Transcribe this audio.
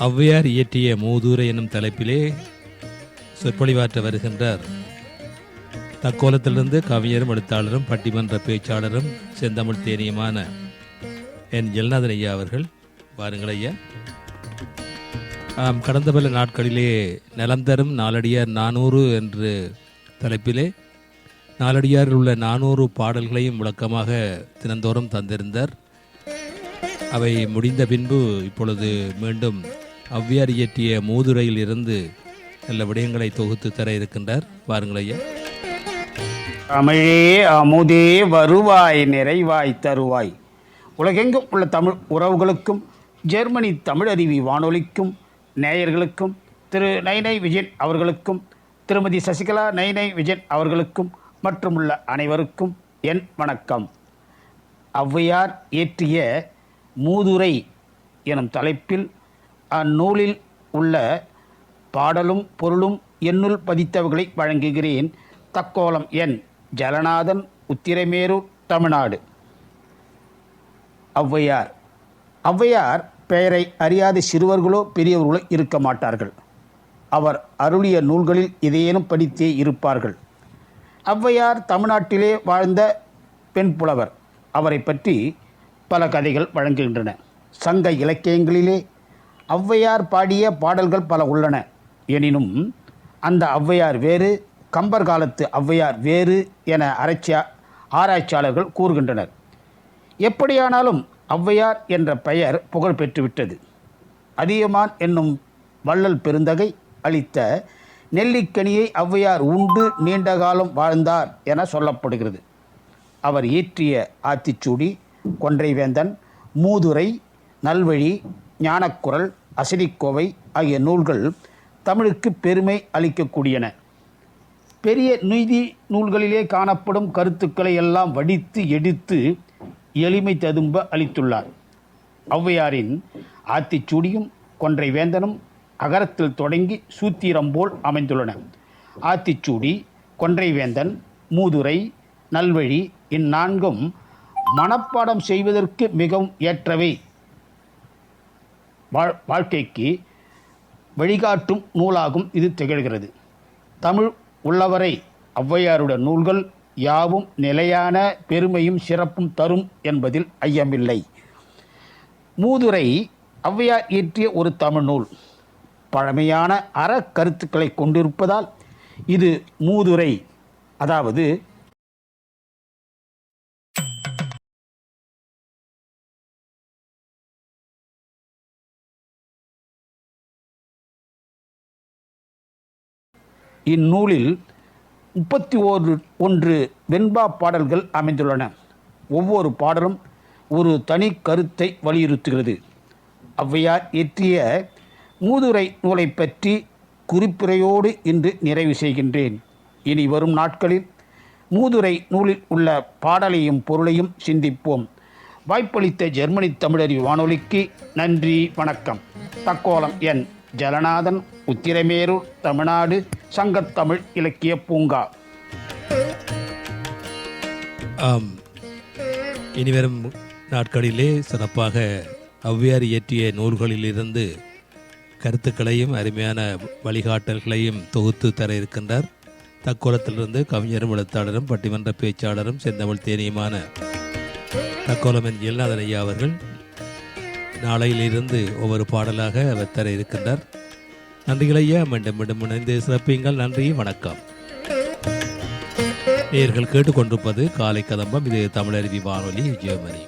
ஔவையார் இயற்றிய மூதூரை எனும் தலைப்பிலே சொற்பொழிவாற்ற வருகின்றார். தக்கோலத்திலிருந்து கவிஞரும் எழுத்தாளரும் பட்டிமன்ற பேச்சாளரும் செந்தமிழ் தேனியமான என் ஜெல்நாதன் ஐயா அவர்கள் வாருங்கள் ஐயா. ஆம், கடந்த பல நாட்களிலே நலம் தரும் நாலடியார் நானூறு என்று தலைப்பிலே நாலடியாரில் உள்ள நானூறு பாடல்களையும் விளக்கமாக தினந்தோறும் தந்திருந்தார். அவை முடிந்த பின்பு இப்பொழுது மீண்டும் ஔவையார் இயற்றிய மூதுரையில் இருந்து நல்ல விடயங்களை தொகுத்து தர இருக்கின்றார். வாருங்கள் ஐயா. தமிழே அமுதே வருவாய் நிறைவாய் தருவாய். உலகெங்கும் உள்ள தமிழ் உறவுகளுக்கும் ஜெர்மனி தமிழருவி வானொலிக்கும் நேயர்களுக்கும் திரு நைனை விஜயன் அவர்களுக்கும் திருமதி சசிகலா நைனை விஜயன் அவர்களுக்கும் மற்றும் உள்ள அனைவருக்கும் என் வணக்கம். ஔவையார் இயற்றிய மூதுரை எனும் தலைப்பில் அந்நூலில் உள்ள பாடலும் பொருளும் என்னுள் பதித்தவர்களை வழங்குகிறேன். தக்கோலம் என் ஜலநாதன் உத்திரமேரூர் தமிழ்நாடு. ஔவையார். ஔவையார் பெயரை அறியாத சிறுவர்களோ பெரியவர்களோ இருக்க மாட்டார்கள். அவர் அருளிய நூல்களில் இதையேனும் படித்தே இருப்பார்கள். ஔவையார் தமிழ்நாட்டிலே வாழ்ந்த பெண் புலவர். அவரை பற்றி பல கதைகள் வழங்குகின்றன. சங்க இலக்கியங்களிலே ஔவையார் பாடிய பாடல்கள் பல உள்ளன. எனினும் அந்த ஔவையார் வேறு கம்பர் காலத்து ஔவையார் வேறு என அரைச்சியா ஆராய்ச்சியாளர்கள் கூறுகின்றனர். எப்படியானாலும் ஔவையார் என்ற பெயர் புகழ் பெற்றுவிட்டது அதியமான் என்னும் வள்ளல் பெருந்தகை அளித்த நெல்லிக்கனியை ஔவையார் உண்டு நீண்ட காலம் வாழ்ந்தார் என சொல்லப்படுகிறது. அவர் இயற்றிய ஆத்திச்சூடி கொன்றைவேந்தன் மூதுரை நல்வழி ஞானக்குரல் அசிரிக்கோவை ஆகிய நூல்கள் தமிழுக்கு பெருமை அளிக்கக்கூடியன. பெரிய நீதி நூல்களிலே காணப்படும் கருத்துக்களை எல்லாம் வடித்து எடுத்து எளிமை ததும்ப அளித்துள்ளார். ஔவையாரின் ஆத்திச்சூடியும் கொன்றை வேந்தனும் அகரத்தில் தொடங்கி சூத்திரம் போல் அமைந்துள்ளன. ஆத்திச்சூடி கொன்றை வேந்தன் மூதுரை நல்வழி இந்நான்கும் மனப்பாடம் செய்வதற்கு மிகவும் ஏற்றவை. வாழ் வாழ்க்கைக்கு வழிகாட்டும் நூலாகும் இது திகழ்கிறது. தமிழ் உள்ளவரை ஔவையாருடைய நூல்கள் யாவும் நிலையான பெருமையும் சிறப்பும் தரும் என்பதில் ஐயமில்லை. மூதுரை ஔவையார் இயற்றிய ஒரு தமிழ் நூல். பழமையான அறக்கருத்துக்களை கொண்டிருப்பதால் இது மூதுரை அதாவது இந்நூலில் முப்பத்தி ஓரு ஒன்று வெண்பா பாடல்கள் அமைந்துள்ளன. ஒவ்வொரு பாடலும் ஒரு தனி கருத்தை வலியுறுத்துகிறது. ஔவையார் இயற்றிய மூதுரை நூலை பற்றி குறிப்புரையோடு இன்று நிறைவு செய்கின்றேன். இனி வரும் நாட்களில் மூதுரை நூலில் உள்ள பாடலையும் பொருளையும் சிந்திப்போம். வாய்ப்பளித்த ஜெர்மனி தமிழறி வானொலிக்கு நன்றி வணக்கம். தக்கோலம் என். ஜலநாதன் உத்திரமேரூர் தமிழ்நாடு. சங்கத்தமிழ் இலக்கிய பூங்கா. ஆம். இனிவரும் நாட்களிலே சிறப்பாக ஔவையார் இயற்றிய நூல்களிலிருந்து கருத்துக்களையும் அருமையான வழிகாட்டல்களையும் தொகுத்து தர இருக்கின்றார். தக்கோலத்திலிருந்து கவிஞரும் எழுத்தாளரும் பட்டிமன்ற பேச்சாளரும் செந்தமிழ் தேனியுமான தக்கோலமன் ஜெயலநாதன் ஐயா அவர்கள் நாளையிலிருந்து ஒவ்வொரு பாடலாக அவர் தர இருக்கின்றார். நன்றிகள் ஐயா. மீண்டும் மீண்டும் இணைந்து சிறப்பிங்கள் நன்றி வணக்கம். நேர்கள் கேட்டுக்கொண்டிருப்பது காலை கதம்பம். இது தமிழருவி வானொலி ஜெர்மனி